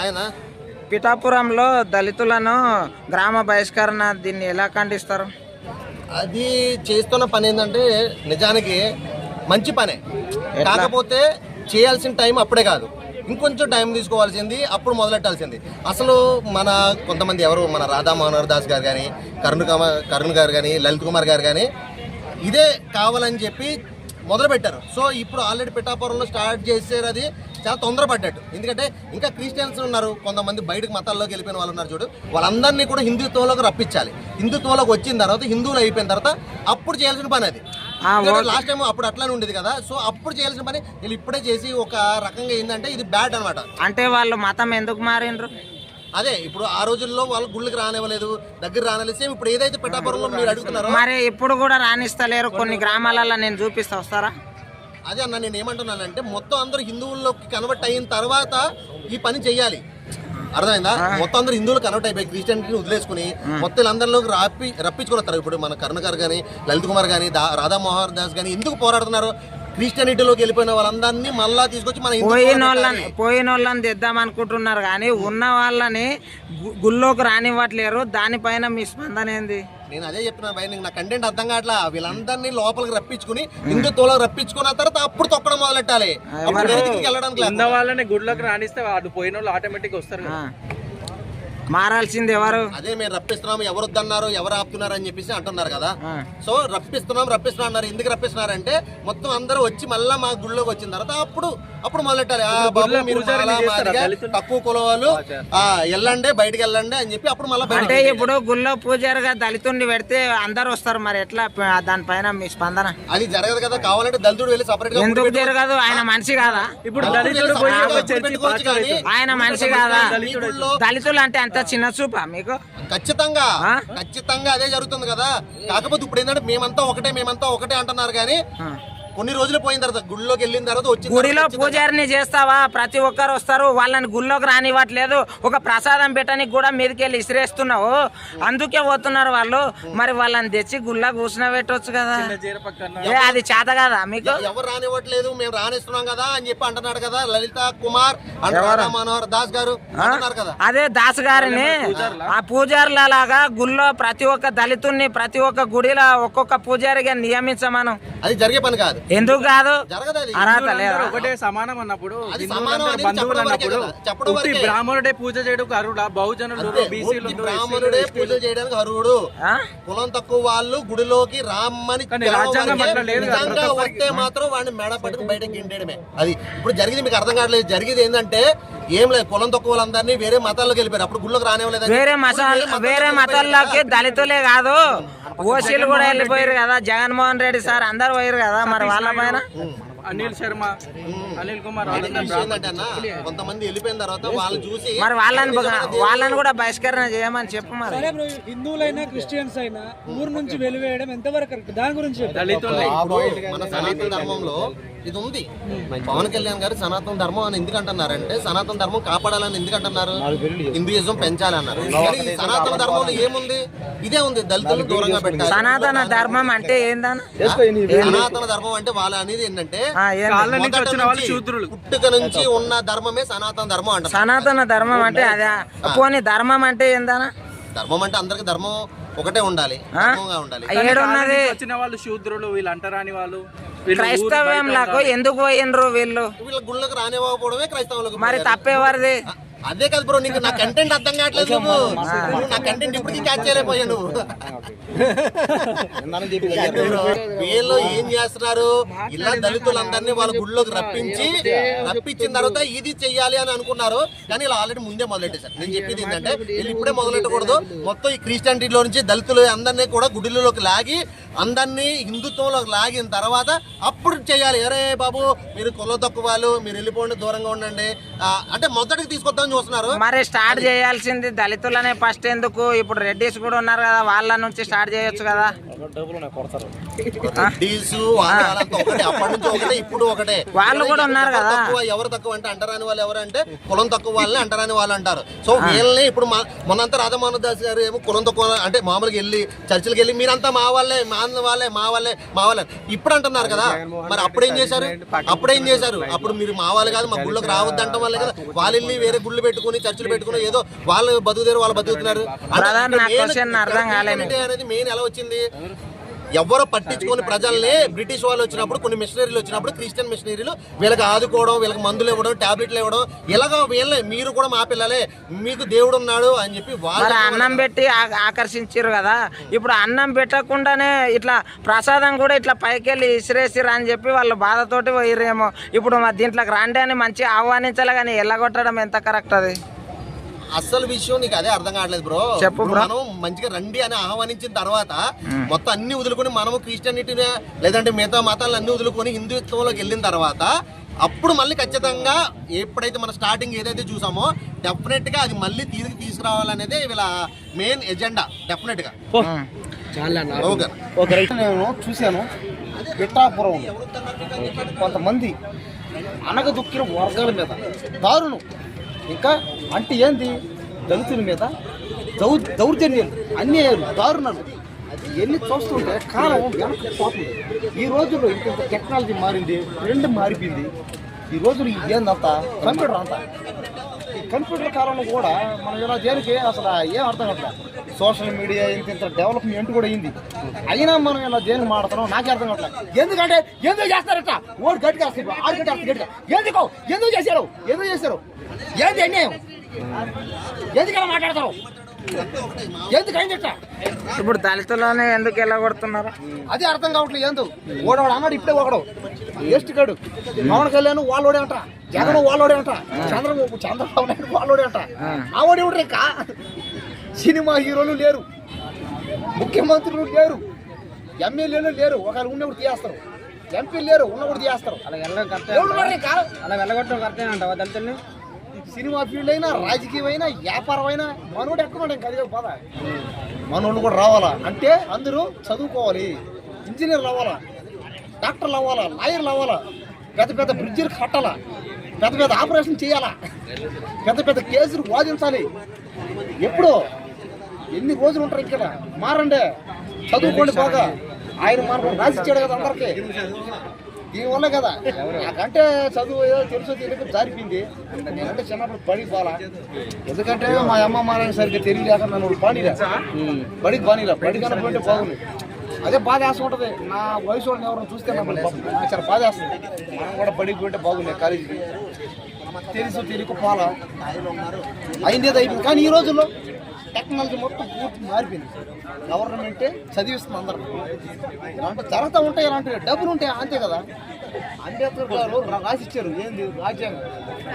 ఆయన? పిఠాపురంలో దళితులను గ్రామ బహిష్కరణ దీన్ని ఎలా ఖండిస్తారు? అది చేస్తున్న పని ఏంటంటే నిజానికి మంచి పనే. కాకపోతే చేయాల్సిన టైం అప్పుడే కాదు. ఇంకొంచెం టైం తీసుకోవాల్సింది అప్పుడు మొదలెట్టాల్సింది. అసలు మన కొంతమంది ఎవరు? మన రాధా మనోహర్ దాస్ గారు కానీ కరుణ్ కరుణ్ గారు కానీ లలిత్ కుమార్ గారు కానీ ఇదే కావాలని చెప్పి మొదలు పెట్టారు సో ఇప్పుడు ఆల్రెడీ పిఠాపురంలో స్టార్ట్ చేసారు అది చాలా తొందరపడ్డట్టు. ఎందుకంటే ఇంకా క్రిస్టియన్స్ ఉన్నారు. కొంతమంది బయటకు మతాల్లోకి వెళ్ళిపోయిన వాళ్ళు ఉన్నారు చూడు. వాళ్ళందరినీ కూడా హిందుత్వంలోకి రప్పించాలి. హిందుత్వంలోకి వచ్చిన తర్వాత హిందువులు అయిపోయిన తర్వాత అప్పుడు చేయాల్సిన పని అది. లాస్ట్ టైం అప్పుడు అట్లానే ఉండేది కదా. సో అప్పుడు చేయాల్సిన పని వీళ్ళు ఇప్పుడే చేసి ఒక రకంగా ఏంటంటే ఇది బ్యాడ్ అన్నమాట. అంటే వాళ్ళు మతం ఎందుకు మారిండ్రు? అదే ఇప్పుడు ఆ రోజుల్లో వాళ్ళు గుళ్ళకి రానివ్వలేదు దగ్గర రానివ్వలేదు. సేమ్ ఇప్పుడు ఏదైతే పిఠాపురంలో మీరు అడుగుతున్నారో మరి ఇప్పుడు కూడా రాణిస్తలేరు. కొన్ని గ్రామాలలో నేను చూపిస్తా వస్తారా? అదే అన్న నేను ఏమంటున్నానంటే మొత్తం అందరూ హిందువుల్లోకి కన్వర్ట్ అయిన తర్వాత ఈ పని చెయ్యాలి. అర్థమైందా? మొత్తం అందరూ హిందువులు కన్వర్ట్ అయిపోయి క్రిస్టియన్కి వదిలేసుకుని మొత్తం వీళ్ళందరిలోకి రప్పి రప్పించుకుని వస్తారు ఇప్పుడు మన కరుణ గారు కానీ లలిత్ కుమార్ కానీ రాధా మోహన్ దాస్ కానీ ఎందుకు పోరాడుతున్నారు? క్రిస్టియానిటీలోకి వెళ్ళిపోయిన వాళ్ళందరినీ మళ్ళా తీసుకొచ్చి మన హిందుత్వంలో పోయిన వాళ్ళని. పోయిన వాళ్ళని తెద్దాం అనుకుంటున్నారు కానీ ఉన్న వాళ్ళని గుళ్ళోకి రానివ్వట్లేరు. దానిపైన మీ స్పందన ఏంది? నేను అదే చెప్తున్నా భయ నా కంటెంట్ అర్థం కావట్లా? వీళ్ళందరినీ లోపలికి రప్పించుకుని హిందుత్వంలోకి రప్పించుకున్న తర్వాత అప్పుడు తొక్కడం మొదలెట్టాలి. వెళ్ళడానికి వాళ్ళని గుడ్లోకి రానిస్తే వాడు పోయిన వాళ్ళు ఆటోమేటిక్ వస్తారు. మారాల్సింది ఎవరు? అదే మేము రప్పిస్తున్నాం ఎవరు వద్దన్నారు ఎవరు ఆపుతున్నారు అని చెప్పేసి అంటున్నారు కదా. సో రప్పిస్తున్నాం రప్పిస్తున్నాం అన్నారు. ఎందుకు రప్పిస్తున్నారంటే మొత్తం అందరూ వచ్చి మళ్ళా మా గుళ్ళోకి వచ్చిన తర్వాత అప్పుడు అప్పుడు మొదలెట్టాలి. ఆ బాబు మీరు చాలా? తక్కువ కుల వాళ్ళు ఆ, వెళ్ళండి బయటికి వెళ్ళండి అని చెప్పి అప్పుడు మళ్ళీ అంటే ఇప్పుడు గుళ్ళో పూజారిగా దళితుడిని పెడితే అందరు వస్తారు మరి. ఎట్లా? దానిపైన మీ స్పందన? అది జరగదు కదా. కావాలంటే దళితుడు వెళ్ళి సపరేట్గా ఎందుకు జరగదు? ఆయన మనిషి కాదా? ఇప్పుడు దళితుడు. ఆయన మనిషి కాదా? దళితులు అంటే అంత చిన్న చూపా మీకు ఖచ్చితంగా? ఖచ్చితంగా అదే జరుగుతుంది కదా కాకపోతే ఇప్పుడు ఏంటంటే మేమంతా ఒకటే మేమంతా ఒకటే అంటున్నారు కానీ. కొన్ని రోజులు పోయిన తర్వాత గుళ్ళోకి వెళ్ళిన తర్వాత వచ్చిన గుడిలో పూజారిని చేస్తావా? ప్రతి ఒక్కరు వస్తారు వాళ్ళని గుళ్ళోకి రానివ్వట్లేదు ఒక ప్రసాదం పెట్టడానికి కూడా మీదకి వెళ్ళి ఇసిరేస్తున్నావు. అందుకే పోతున్నారు వాళ్ళు. మరి వాళ్ళని తెచ్చి గుళ్ళో కూర్చుని పెట్టవచ్చు కదా ఏ అది చేత కదా మీకు? ఎవరు రానివ్వట్లేదు మేము రానిస్తున్నాం కదా అని చెప్పి అంటున్నాడు కదా లలిత కుమార్ రాధా మనోహర్ దాస్ గారు అంటున్నారు కదా. అదే దాస్ గారిని. ఆ పూజారుల? లాగా గుళ్ళో ప్రతి ఒక్క దళితుడిని ప్రతి ఒక్క గుడిలో ఒక్కొక్క పూజారిగా నియమించమను. అది జరిగే పని కాదు. ఎందుకు కాదు? అర్హత లేదా ఒకటే సమానం అన్నప్పుడు బంధువులు చెప్పడం వరకే అన్నప్పుడు. బ్రాహ్మణుడే పూజ చేయడం అరుడా బహుజనులు అంతే, బీసీలు బ్రాహ్మణుడే పూజ చేయడానికి అర్హుడు. ఆ? కులం తక్కువ వాళ్ళు గుడిలోకి రామ్మని. వస్తే మాత్రం వాడిని మెడ పట్టుకుని బయటకు గిండేయడమే. అది ఇప్పుడు జరిగింది మీకు అర్థం కావట్లేదు. జరిగేది ఏంటంటే ఏం లేదు. కులం తక్కువ వాళ్ళందరినీ వేరే మతాల్లోకి వెళ్ళిపోయారు. అప్పుడు గుళ్ళోకి రానివ్వలేదు వేరే మతాల్లోకి దళితులే కాదు. ఓసీలు కూడా వెళ్ళిపోయారు కదా జగన్మోహన్ రెడ్డి సార్ అందరు పోయారు కదా మరి వాళ్ళ పైన? అనిల్ శర్మ అనిల్ కుమార్ కొంతమంది వెళ్ళిపోయిన తర్వాత వాళ్ళు చూసి మరి వాళ్ళని వాళ్ళని కూడా బహిష్కరణ చేయమని చెప్పు మరి. సరే బ్రో హిందువులైనా క్రిస్టియన్స్ అయినా ఊరు నుంచి వెలివేయడం ఎంతవరకు దాని గురించి మన సనాతన ధర్మంలో ఇది ఉంది పవన్ కళ్యాణ్ గారు సనాతన ధర్మం అని ఎందుకు అంటున్నారంటే సనాతన ధర్మం కాపాడాలని ఎందుకు అంటున్నారు హిందూయిజం పెంచాలి అన్నారు కానీ ఈ సనాతన ధర్మంలో ఏముంది? ఇదే ఉంది. దళితులను దూరంగా పెట్టాలి సనాతన ధర్మం అంటే సనాతన ధర్మం అంటే వాళ్ళ అనేది ఏంటంటే పుట్టుక నుంచి ఉన్న ధర్మమే సనాతన ధర్మం అంటారు సనాతన ధర్మం అంటే అదే పోనీ ధర్మం అంటే ఏందన్న? ధర్మం అంటే అందరికి ధర్మం ఒకటే ఉండాలి. ధర్మంగా ఉండాలి. ఏడున్నది. వచ్చిన వాళ్ళు శూద్రులు వీళ్ళు అంటరాని వాళ్ళు. క్రైస్తవ్యంలకు ఎందుకు పోయినరు వీళ్ళు? వీళ్ళ గుళ్ళకి రానివ్వకపోవడమే క్రైస్తవులకు మరి తప్పేవారిది? అదే కదా బ్రో నీకు నా కంటెంట్ అర్థం కావట్లేదు నువ్వు. నువ్వు నా కంటెంట్ ఇప్పటికీ క్యాచ్ చేయలేకపోయా నువ్వు. వీళ్ళు ఏం చేస్తున్నారు? ఇలా దళితులందరినీ వాళ్ళ గుళ్ళోకి రప్పించి రప్పించిన తర్వాత ఇది చెయ్యాలి అని అనుకున్నారు. కానీ ఇలా ఆల్రెడీ ముందే మొదలెట్టేశారు. నేను చెప్పేది ఏంటంటే వీళ్ళు ఇప్పుడే మొదలెట్టకూడదు. మొత్తం ఈ క్రిస్టియానిటీలో నుంచి దళితులు అందరినీ కూడా గుడిలోకి లాగి అందరినీ హిందుత్వంలోకి లాగిన తర్వాత అప్పుడు చేయాలి? అరే బాబు మీరు కుల తక్కువ వాళ్ళు మీరు వెళ్ళిపోండి దూరంగా ఉండండి. అంటే మొదటికి తీసుకొద్దామని చూస్తున్నారు. మరి స్టార్ట్ చేయాల్సింది దళితులనే ఫస్ట్ ఎందుకు? ఇప్పుడు రెడ్డిస్ కూడా ఉన్నారు కదా వాళ్ళ నుంచి స్టార్ట్ చేయొచ్చు కదా. ఇప్పుడు ఒకటే. వాళ్ళు కూడా ఉన్నారు ఎవరు కదా. తక్కువ ఎవరు తక్కువ అంటే అంటరాని వాళ్ళు ఎవరు అంటే కులం తక్కువ వాళ్ళని అంటరాని వాళ్ళు అంటారు. సో వీళ్ళని ఇప్పుడు మొన్నంతా రాధామోహన్ దాస్ గారు ఏమో కులం తక్కువ అంటే మామూలుగా వెళ్ళి చర్చిలకు వెళ్ళి మీరంతా మా వాళ్ళే మా అన్న వాళ్ళే మా వాళ్ళే మా వాళ్ళే. ఇప్పుడు అంటున్నారు కదా మరి అప్పుడేం చేశారు? అప్పుడేం చేశారు? అప్పుడు మీరు మా వాళ్ళు కాదు మా గుళ్ళకి రావద్దంటాం వల్లే కదా వాళ్ళు వెళ్ళి వేరే గుళ్ళు పెట్టుకుని చర్చిలు పెట్టుకుని ఏదో వాళ్ళు బతుకుతారు వాళ్ళు బతుకుతున్నారు అనేది మెయిన్ ఎలా వచ్చింది? ఎవరో పట్టించుకొని ప్రజల్ని బ్రిటిష్ వాళ్ళు వచ్చినప్పుడు కొన్ని మిషనరీలు వచ్చినప్పుడు క్రిస్టియన్ మిషనరీలు వీళ్ళకి ఆదుకోవడం వీళ్ళకి మందులు ఇవ్వడం టాబ్లెట్లు ఇవ్వడం ఇలాగ వీళ్ళే మీరు కూడా మా పిల్లలే మీకు దేవుడు ఉన్నాడు అని చెప్పి వాళ్ళు అన్నం పెట్టి ఆకర్షించారు కదా. ఇప్పుడు అన్నం పెట్టకుండానే ఇట్లా ప్రసాదం కూడా ఇట్లా పైకెళ్ళి ఇసిరేసిరు అని చెప్పి వాళ్ళు బాధతోటి పోయిరేమో ఇప్పుడు మా దీంట్లోకి రాండి అని మంచిగా ఆహ్వానించాలి కానీ ఎల్లగొట్టడం ఎంత కరెక్ట్ అది? అసలు విషయం నీకు అదే అర్థం కావట్లేదు బ్రో. చెప్పు. మనం మంచిగా రండి అని ఆహ్వానించిన తర్వాత మొత్తం అన్ని వదులుకొని మనము క్రిస్టియానిటీని లేదంటే మిగతా మతాలను అన్ని వదులుకొని హిందుత్వంలోకి వెళ్ళిన తర్వాత అప్పుడు మళ్ళీ ఖచ్చితంగా ఎప్పుడైతే మనం స్టార్టింగ్ ఏదైతే చూసామో డెఫినెట్గా అది మళ్ళీ తిరిగి తీసుకురావాలనేదే వీళ్ళ మెయిన్ ఎజెండా డెఫినెట్గా. నేను చూశాను. పిఠాపురం. కొంతమంది అనగదొక్కిన వర్గాల మీద దారుణం. ఇంకా అంటే ఏంది? దళితుల మీద దౌ దౌర్జన్యాలు అన్యాయాలు దారుణాలు ఎన్ని చూస్తుంటే కాలం వెనక్కి పోతుంది. ఈ రోజుల్లో ఇంత టెక్నాలజీ మారింది ట్రెండ్ మారిపోయింది. ఈ రోజులు ఏందంతా కంప్యూటర్ అంతా. కంప్యూటర్ కాలంలో కూడా మనం ఇలా దేనికి అసలు ఏం అర్థం కావట్లేదు సోషల్ మీడియా ఇంత ఇంత డెవలప్మెంట్ కూడా అయింది. అయినా మనం ఇలా దేనికి మాడుతున్నాం నాకే అర్థం కావట్లేదు ఎందుకంటే ఎందుకు చేస్తారట? ఓడి గట్టిగా వస్తుంది ఆడు గట్టిగా వస్తుంది గట్టిగా. ఎందుకు? ఎందుకు చేశారు? ఎందుకు చేశారు? ఏంది అన్యాయం? ఎందుకలా మాట్లాడతారు? ఎందుకు ఇప్పుడు దళితులోనే ఎందుకు ఎల్లగొడుతున్నారు అదే అర్థం కావట్లేదు ఏందు ఓడవాడు అన్నాడు ఇప్పుడే ఒకడు. వేస్ట్ కాడు. పవన్ కళ్యాణ్ వాళ్ళోడే అంట. జగన్ వాళ్ళోడే అంట. చంద్రబాబు చంద్రబాబు నాయుడు వాళ్ళోడే అంట. ఆ. వాడు ఎవడు ఇంకా సినిమా హీరోలు లేరు. ముఖ్యమంత్రులు లేరు. ఎమ్మెల్యేలు లేరు. ఒకరు ఉన్నప్పుడు తీయేస్తారు. ఎంపీలు లేరు. ఉన్నప్పుడు తీయేస్తారు. ఎవడు ఉన్నారు ఇంకా? అలా వెళ్ళగొట్టడం కరెక్టే అంటావా దళితుల్ని? సినిమా ఫీల్డ్ అయినా రాజకీయం అయినా వ్యాపారం అయినా మనోడు ఎక్కడ ఇంకా అదిగా బాధ మనోళ్ళు కూడా రావాలా? అంటే అందరూ చదువుకోవాలి. ఇంజనీర్లు అవ్వాలా డాక్టర్లు అవ్వాలా లాయర్లు అవ్వాలా? పెద్ద పెద్ద బ్రిడ్జిలు కట్టాలా? పెద్ద పెద్ద ఆపరేషన్ చేయాలా? పెద్ద పెద్ద కేసులు వాదించాలి. ఎప్పుడు? ఎన్ని రోజులు ఉంటారు ఇక్కడ? మారండి. చదువుకోండి బాగా. ఆయన మనకు రాసిచ్చాడు కదా అందరికీ. దీనివల్ల కదా. నాకంటే చదువు ఏదో తెలుసో తెలియక జారిపోయింది. నేనంటే చిన్నప్పుడు బడి పోలా ఎందుకంటే మా అమ్మ మా నాన్న సరిగ్గా తెలియలేక నన్ను బానీరా బడికి బానీరా బడి కన్నా పోయింటే బాగుంది అదే బాధ వేస్తూ ఉంటుంది. నా వయసు వాళ్ళని ఎవరైనా చూస్తే నాకు చాలా బాధ వేస్తుంది మనం కూడా బడికి పోయింటే బాగున్నాయి కాలేజీకి. తెలుసు తెలియక పోలా అయింది అయిపోయింది. కానీ ఈ రోజుల్లో టెక్నాలజీ మొత్తం పూర్తి మారిపోయింది. గవర్నమెంటే చదివిస్తుంది అందరూ. ఇలాంటి జరుగుతూ ఉంటాయి ఇలాంటి డబ్బులు ఉంటాయి అంతే కదా. అంబేద్కర్ గారు రాసిచ్చారు. ఏంది? రాజ్యాంగం.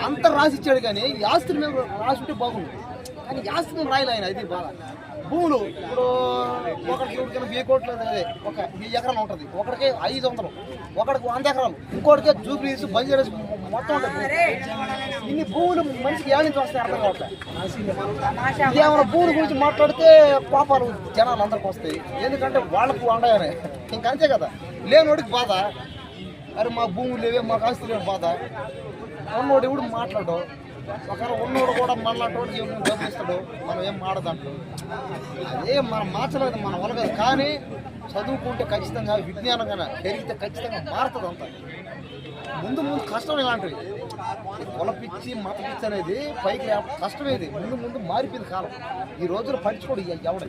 అంత రాసిచ్చాడు కానీ ఈ మీద రాసి ఉంటే బాగుంది కానీ ఈ రాయలే ఆయన అది బాగా భూములు ఇప్పుడు ఒకరికి ఒకరికి వెయ్యి కోట్లు అదే. ఒక వెయ్యి ఎకరాలు ఉంటుంది. ఒకరికి ఐదు వందలు. ఒకడికి వంద ఎకరాలు. ఇంకోటికే జూబ్లీస్ బంజారాస్ మొత్తం ఉంటుంది. ఇన్ని భూములు మనిషికి ఏడు నుంచి వస్తాయి అర్థం కావట్లేదు ఏమైనా భూముల గురించి మాట్లాడితే పాపాలు జనాలు అందరికి వస్తాయి. ఎందుకంటే వాళ్ళకు వండాయని ఇంక అంతే కదా. లేనోడికి బాధ. అరే మా భూములు లేవే మాకు ఆస్తి బాధ. అమ్మోడు ఎవడు మాట్లాడు ఒకరు ఉన్నోడు కూడా మనలాంటి ఏం ఇస్తాడు మనం ఏం మాడదంటాడు అదే మనం మార్చలేదు మన వల్ల కానీ చదువుకుంటే ఖచ్చితంగా విజ్ఞానంగా పెరిగితే ఖచ్చితంగా మారుతుంది అంతా. ముందు ముందు కష్టం ఇలాంటివి. ఈ కులపిచ్చి మతపిచ్చి అనేది పైకి కష్టమేది ఇది. ముందు ముందు మారిపోయింది కాలం. ఈ రోజులు పట్టించుకోడు ఎవడ.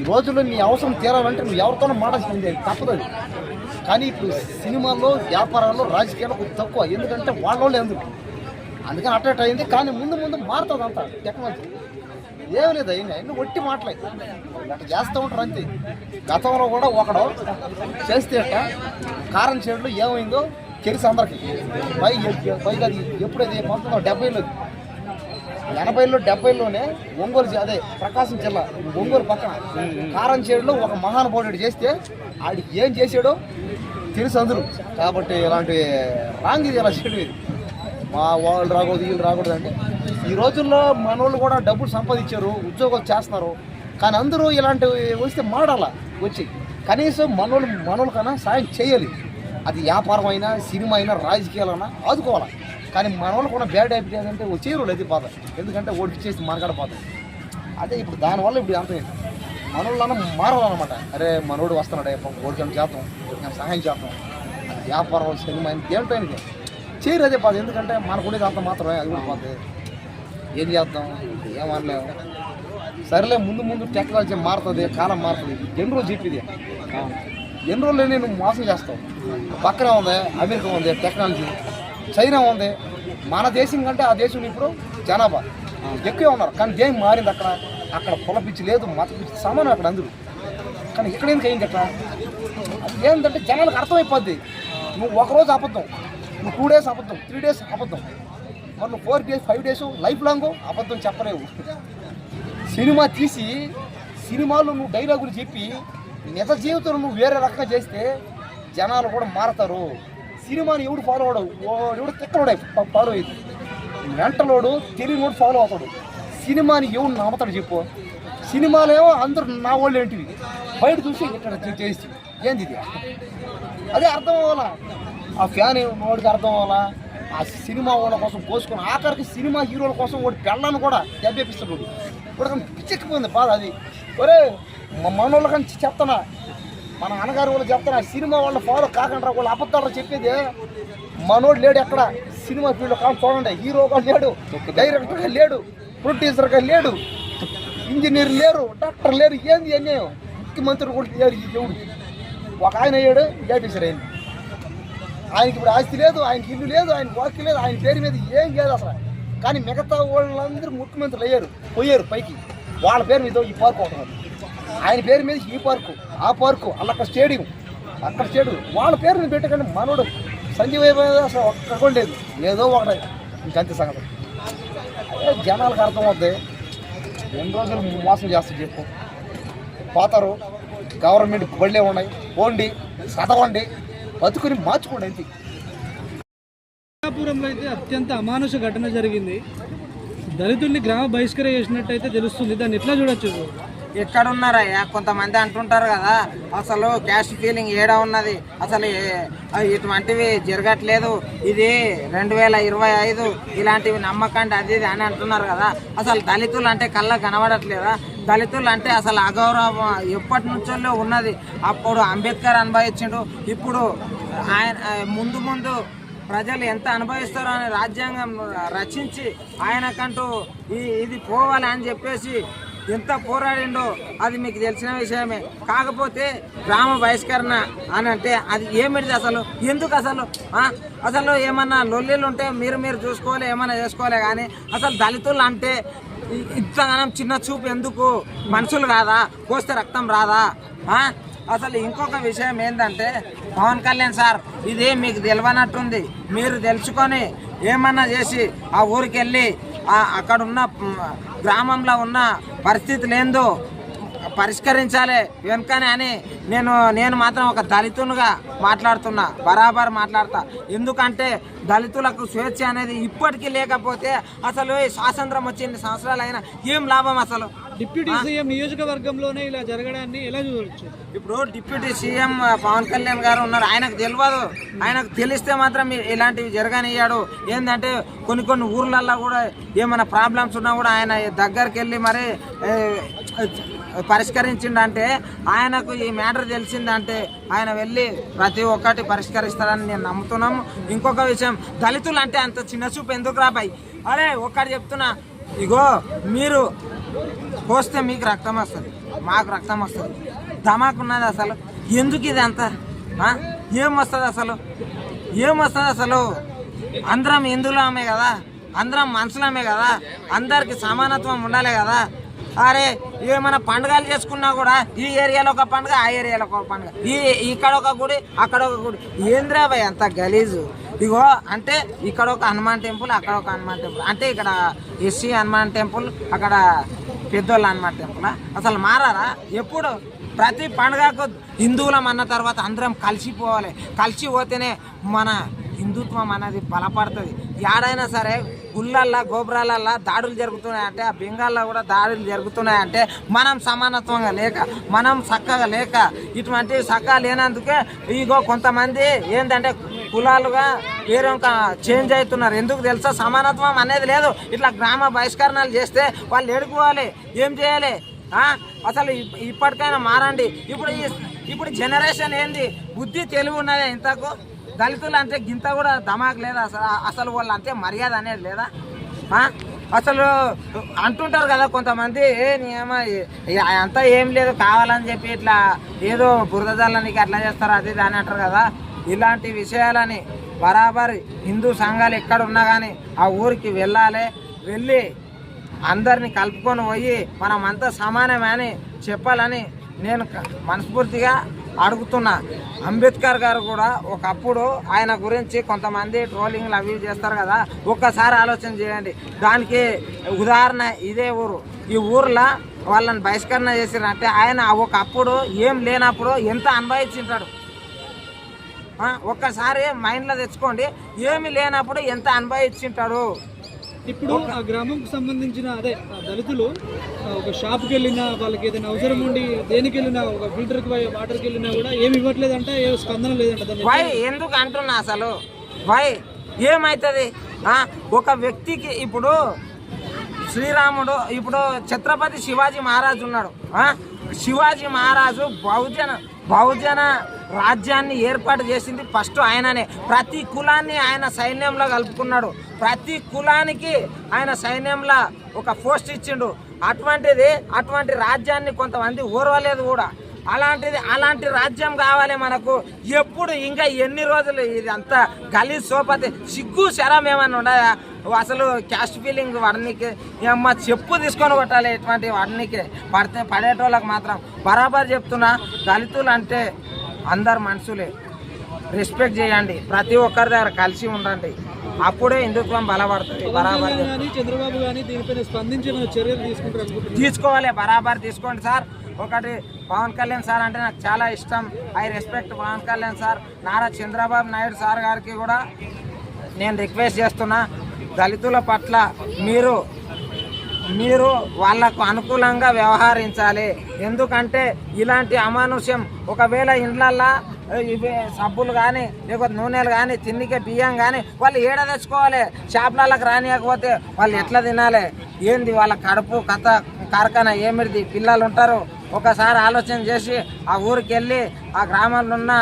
ఈ రోజుల్లో నీ అవసరం తీరాలంటే నువ్వు ఎవరితోనో మాట్లాడుతుంది తప్పదు కానీ ఇప్పుడు సినిమాల్లో వ్యాపారాల్లో రాజకీయాల్లో తక్కువ. ఎందుకంటే వాళ్ళ వాళ్ళు ఎందుకు అందుకని అట్రాక్ట్ అయింది. కానీ ముందు ముందు మారుతుంది అంతా. టెక్నాలజీ. ఏం లేదు. అయినా అన్ని ఒట్టి మాటలే. అట్లా చేస్తూ ఉంటారు అంతే. గతంలో కూడా ఒకడు చేస్తే అట్ట కారం చేయడంలో ఏమైందో తెలుసు అందరికి. పై పైగా అది ఎప్పుడైతే పంతొమ్మిది వందల డెబ్బైలో ఎనభైలో డెబ్బైలోనే ఒంగోలు అదే ప్రకాశం జిల్లా ఒంగోలు పక్కన కారం చేడులో ఒక మహానుభావుడు చేస్తే ఆడికి ఏం చేసాడో తెలుసు అందరూ. కాబట్టి ఇలాంటి రాంగ్ ఇది ఇలా చేయడం ఇది మా వాళ్ళు రాకూడదు వీళ్ళు రాకూడదు ఈ రోజుల్లో మనోళ్ళు కూడా డబ్బులు సంపాదించారు ఉద్యోగాలు చేస్తున్నారు. కానీ అందరూ ఇలాంటివి వస్తే మాడాల? వచ్చి. కనీసం మనోళ్ళు మనోళ్ళ కన్నా సాయం చేయాలి. అది వ్యాపారం అయినా సినిమా అయినా రాజకీయాలైనా ఆదుకోవాలి? కానీ మనోళ్ళకు కూడా బ్యాడ్ హ్యాపీ ఏంటంటే వచ్చేరు లేదు బాధ ఎందుకంటే ఓడిపించేసి మనకాడ బాధ అదే ఇప్పుడు దానివల్ల ఇప్పుడు అంత మనోళ్ళన్నా మారాలన్నమాట అరే మనోడు వస్తున్నాడే ఓడికం చేద్దాం నేను సహాయం చేద్దాం. వ్యాపారం సినిమా దేంట్లో ఆయనకి చేయరు అదే బాధ. ఎందుకంటే మనకు ఉండేది అంత మాత్రమే. అది కూడా పోతుంది ఏం చేద్దాం? ఏమనలేము సరేలే ముందు ముందు టెక్నాలజీ మారుతుంది కాలం మారుతుంది. ఎన్ని రోజులు చెప్పింది ఎన్ని రోజులు నేను మోసం చేస్తావు. పక్కనే ఉంది అమెరికా ఉంది టెక్నాలజీ చైనా ఉంది. మన దేశం కంటే ఆ దేశంలో ఇప్పుడు జనాభా. ఎక్కువే ఉన్నారు. కానీ దేని మారింది అక్కడ. అక్కడ పొలపిచ్చి పిచ్చి లేదు మత పిచ్చి సమానం అక్కడ అందరూ. కానీ ఇక్కడ ఏం చేయండి అట్లా? అది ఏంటంటే జనాలకు అర్థమైపోద్ది. నువ్వు ఒకరోజు అబద్ధం నువ్వు టూ డేస్ అబద్ధం త్రీ డేస్ అబద్ధం. మరి నువ్వు four days five days life long అబద్ధం చెప్పలేవు. సినిమా తీసి సినిమాలో నువ్వు డైలాగులు చెప్పి నిజ జీవితంలో నువ్వు వేరే రకంగా చేస్తే జనాలు కూడా మారతారు. సినిమాని ఎవడు ఫాలో అవడు? ఎవడు తిక్కలోడే ఫాలో అయ్యింది. వెంటలోడు తెలియనోడు ఫాలో అవుతాడు. సినిమాని ఎవడు నమ్ముతాడు చెప్పు? సినిమాలేమో అందరు నా వాళ్ళు ఏంటివి? బయట చూసి ఇక్కడ చేసి ఏంది ఇది? అదే అర్థం అవ్వాలా? ఆ ఫ్యాన్ వాడికి అర్థం అవ్వాలా? ఆ సినిమా వాళ్ళ కోసం కోసుకొని ఆఖరికి సినిమా హీరోల కోసం వాడి పెళ్ళాన్ని కూడా దెబ్బేపిస్తాడు ఇప్పుడు పిచ్చెక్కిపోయింది బాధ అది. ఒరే మనోళ్ళ కానీ చెప్తానా? మన అన్నగారు వాళ్ళు చెప్తానా సినిమా వాళ్ళ ఫాలో కాకుండా వాళ్ళు అబద్ధాలు చెప్పేది. మనోడు లేడు ఎక్కడ? సినిమా ఫీల్డ్లో కానీ చూడండి హీరోగా లేడు డైరెక్టర్గా లేడు ప్రొడ్యూసర్గా లేడు ఇంజనీర్ లేరు డాక్టర్ లేరు ఏంది అన్యాయం? ముఖ్యమంత్రి కూడా లేరు ఈ దేవుడు. ఒక ఆయన అయ్యాడు ఏపీసర్ అయింది ఆయనకి ఇప్పుడు ఆస్తి లేదు ఆయనకి ఇల్లు లేదు ఆయన వర్క్ లేదు ఆయన పేరు మీద ఏం లేదు అసలు. కానీ మిగతా వాళ్ళందరూ ముఖ్యమంత్రులు అయ్యారు పోయారు పైకి. వాళ్ళ పేరు మీద ఈ పార్కు ఒకటి ఆయన పేరు మీద ఈ పార్కు ఆ పార్కు అక్కడ స్టేడియం అక్కడ స్టేడియం. వాళ్ళ పేరు మీద పెట్టకండి మనోడు సంజీవ్ అసలు ఒక్కడ కూడా లేదు. ఏదో ఒకటి. ఇంకంతే సంగతి. అదే జనాలకు అర్థం ఎన్ని రోజులు మోసం చేస్తా చెప్పు. పోతారు. గవర్నమెంట్ బళ్ళే ఉన్నాయి. పోండి చదవండి బతుకుని మార్చుకోండి పిఠాపురంలో అయితే అత్యంత అమానుష ఘటన జరిగింది. దళితుల్ని గ్రామ బహిష్కర చేసినట్టయితే తెలుస్తుంది. దాన్ని ఎట్లా చూడొచ్చు? ఎక్కడున్నారయ్యా? కొంతమంది అంటుంటారు కదా అసలు క్యాస్ట్ ఫీలింగ్ ఏడా ఉన్నది? అసలు ఇటువంటివి జరగట్లేదు. ఇది రెండు వేల ఇరవై ఐదు ఇలాంటివి నమ్మకండి అది ఇది అని అంటున్నారు కదా. అసలు దళితులు అంటే కళ్ళ కనబడట్లేదా? దళితులు అంటే అసలు అగౌరవం ఎప్పటి నుంచో ఉన్నది. అప్పుడు అంబేద్కర్ అనుభవించిండు. ఇప్పుడు ఆయన ముందు ముందు ప్రజలు ఎంత అనుభవిస్తారో అని రాజ్యాంగం రచించి ఆయనకంటూ ఈ ఇది పోవాలి అని చెప్పేసి ఎంత పోరాడిండో అది మీకు తెలిసిన విషయమే. కాకపోతే గ్రామ బహిష్కరణ అని అంటే అది ఏమిటిది అసలు? ఎందుకు అసలు? అసలు ఏమన్నా లొల్లిలు ఉంటే మీరు మీరు చూసుకోవాలి ఏమన్నా చేసుకోవాలి కానీ అసలు దళితులు అంటే ఇంతగానం చిన్న చూపు ఎందుకు? మనుషులు కాదా కోస్తే రక్తం రాదా? అసలు ఇంకొక విషయం ఏంటంటే పవన్ కళ్యాణ్ సార్ ఇది మీకు తెలియనట్టుంది మీరు తెలుసుకొని ఏమన్నా చేసి ఆ ఊరికి వెళ్ళి అక్కడున్న గ్రామంలో ఉన్న పరిస్థితులు ఏందో పరిష్కరించాలి. వెనుకనే అని నేను నేను మాత్రం ఒక దళితునిగా మాట్లాడుతున్నా. బరాబర్ మాట్లాడతా. ఎందుకంటే దళితులకు స్వేచ్ఛ అనేది ఇప్పటికీ లేకపోతే అసలు ఈ స్వాతంత్రం వచ్చి ఎన్ని సంవత్సరాలు అయినా ఏం లాభం అసలు? డిప్యూటీ సీఎం నియోజకవర్గంలోనే ఇలా జరగడాన్ని ఎలా చూడొచ్చు? ఇప్పుడు డిప్యూటీ సీఎం పవన్ కళ్యాణ్ గారు ఉన్నారు. ఆయనకు తెలియదు ఆయనకు తెలిస్తే మాత్రం ఇలాంటివి జరగనియ్యాడు. ఏంటంటే కొన్ని కొన్ని ఊర్లల్లో కూడా ఏమైనా ప్రాబ్లమ్స్ ఉన్నా కూడా ఆయన దగ్గరికి వెళ్ళి మరి పరిష్కరించిండంటే ఆయనకు ఈ మ్యాటర్ తెలిసిందంటే ఆయన వెళ్ళి ప్రతి ఒక్కటి పరిష్కరిస్తారని నేను నమ్ముతున్నాము ఇంకొక విషయం దళితులు అంటే అంత చిన్న చూపు ఎందుకు రాబాయి అరే ఒక్కటి చెప్తున్నా. ఇగో మీరు పోస్తే మీకు రక్తం వస్తుంది. మాకు రక్తం వస్తుంది. ధమాకున్నది అసలు. ఎందుకు ఇది అంత ఏం వస్తుంది అసలు? ఏం వస్తుంది అసలు? అందరం హిందువులమే కదా? అందరం మనుషులమే కదా? అందరికి సమానత్వం ఉండాలి కదా? అరే ఏమైనా పండుగలు చేసుకున్నా కూడా ఈ ఏరియాలో ఒక పండుగ ఆ ఏరియాలో ఒక పండుగ. ఈ ఇక్కడ ఒక గుడి అక్కడ ఒక గుడి. ఏంద్రా భయ్ అంత గలీజు? ఇగో అంటే ఇక్కడ ఒక హనుమాన్ టెంపుల్ అక్కడ ఒక హనుమాన్ టెంపుల్. అంటే ఇక్కడ ఎస్సీ హనుమాన్ టెంపుల్ అక్కడ పెద్దోళ్ళ హనుమాన్ టెంపుల్? అసలు మారారా? ఎప్పుడు? ప్రతి పండుగకు హిందువులం అన్న తర్వాత అందరం కలిసిపోవాలి. కలిసి పోతేనే మన హిందుత్వం అనేది బలపడుతుంది. ఏడైనా సరే గుళ్ళల్లో గోపురాలల్లో దాడులు జరుగుతున్నాయంటే ఆ బెంగాల్లో కూడా దాడులు జరుగుతున్నాయంటే మనం సమానత్వంగా లేక మనం చక్కగా లేక ఇటువంటి చక్కగా లేనందుకే ఇగో కొంతమంది ఏంటంటే కులాలుగా వేరే చేంజ్ అవుతున్నారు. ఎందుకు తెలుసా? సమానత్వం అనేది లేదు. ఇట్లా గ్రామ బహిష్కరణలు చేస్తే వాళ్ళు ఎడుకోవాలి ఏం చేయాలి? అసలు ఇప్- ఇప్పటికైనా మారండి. ఇప్పుడు ఇప్పుడు జనరేషన్ ఏంది? బుద్ధి తెలివి ఉన్నదే ఇంతకు. దళితులు అంటే గింత కూడా ధమాక్ లేదా? అసలు అసలు వాళ్ళు అంటే మర్యాద అనేది లేదా? అసలు అంటుంటారు కదా కొంతమంది ఏ అంతా ఏం లేదు కావాలని చెప్పి ఇట్లా ఏదో బురదజల్లనికి అట్లా చేస్తారు అది దాని అని అంటారు కదా. ఇలాంటి విషయాలని బరాబర్ హిందూ సంఘాలు ఎక్కడ ఉన్నా కానీ ఆ ఊరికి వెళ్ళాలి. వెళ్ళి అందరిని కలుపుకొని పోయి మనం అంతా సమానమే అని చెప్పాలని నేను మనస్ఫూర్తిగా అడుగుతున్నా. అంబేద్కర్ గారు కూడా ఒకప్పుడు ఆయన గురించి కొంతమంది ట్రోలింగ్లు అవి చేస్తారు కదా ఒక్కసారి ఆలోచన చేయండి. దానికి ఉదాహరణ ఇదే ఊరు. ఈ ఊర్లో వాళ్ళని బహిష్కరణ చేసిరంటే ఆయన ఒకప్పుడు ఏం లేనప్పుడు ఎంత అనుభవించింటాడు ఒక్కసారి మైండ్లో తెచ్చుకోండి. ఏమి లేనప్పుడు ఎంత అనుభవించింటాడు ఇప్పుడు ఆ గ్రామంకి సంబంధించిన అదే ఆ దళితులు ఒక షాప్కి వెళ్ళినా వాళ్ళకి ఏదైనా అవసరం ఉండి దేనికి వెళ్ళినా ఒక ఫిల్టర్కి పోయి వాటర్కి వెళ్ళినా కూడా ఏమి ఇవ్వట్లేదంట ఏ స్పందన లేదంట వై ఎందుకు అంటున్నా అసలు? వై ఏమవుతుంది ఒక వ్యక్తికి ఇప్పుడు శ్రీరాముడు ఇప్పుడు ఛత్రపతి శివాజీ మహారాజు ఉన్నాడు? శివాజీ మహారాజు బహుజన బహుజన రాజ్యాన్ని ఏర్పాటు చేసింది ఫస్ట్ ఆయననే. ప్రతి కులాన్ని ఆయన సైన్యంలో కలుపుకున్నాడు. ప్రతి కులానికి ఆయన సైన్యంలో ఒక పోస్ట్ ఇచ్చిండు. అటువంటిది అటువంటి రాజ్యాన్ని కొంతమంది ఓర్వలేదు కూడా. అలాంటిది అలాంటి రాజ్యం కావాలి మనకు. ఎప్పుడు ఇంకా ఎన్ని రోజులు ఇది అంత గలీజ్ సోపతి సిగ్గు శరం ఏమన్నా ఉండదా? అసలు క్యాస్ట్ ఫీలింగ్ వాడికి ఏమో చెప్పు తీసుకొని కొట్టాలి ఇటువంటి వాడికి పడితే పడేటోళ్ళకి మాత్రం. బరాబర్ చెప్తున్నా దళితులు అంటే అందరు మనుషులే రెస్పెక్ట్ చేయండి. ప్రతి ఒక్కరి దగ్గర కలిసి ఉండండి. అప్పుడే హిందుత్వం బలపడుతుంది బరాబర్ చంద్రబాబు కానీ దీనిపైన స్పందించి చర్యలు తీసుకుంటారు తీసుకోవాలి బరాబర్ తీసుకోండి సార్. ఒకటి పవన్ కళ్యాణ్ సార్ అంటే నాకు చాలా ఇష్టం. I respect Pawan Kalyan sir. Nara Chandrababu Naidu sir గారికి కూడా నేను రిక్వెస్ట్ చేస్తున్నా. దళితుల పట్ల మీరు మీరు వాళ్ళకు అనుకూలంగా వ్యవహరించాలి. ఎందుకంటే ఇలాంటి అమానుష్యం ఒకవేళ ఇండ్లల్లో ఇవి సబ్బులు కానీ లేకపోతే నూనెలు కానీ తిన్నికే బియ్యం కానీ వాళ్ళు ఏడ తెచ్చుకోవాలి? షాపులకు రానియకపోతే వాళ్ళు ఎట్లా తినాలి? ఏంది వాళ్ళ కడుపు కథ కార్ఖానా ఏమిటిది? పిల్లలు ఉంటారు. ఒకసారి ఆలోచన చేసి ఆ ఊరికి వెళ్ళి ఆ గ్రామంలో ఉన్న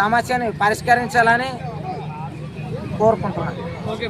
సమస్యని పరిష్కరించాలని కోరుకుంటున్నాను. ఓకే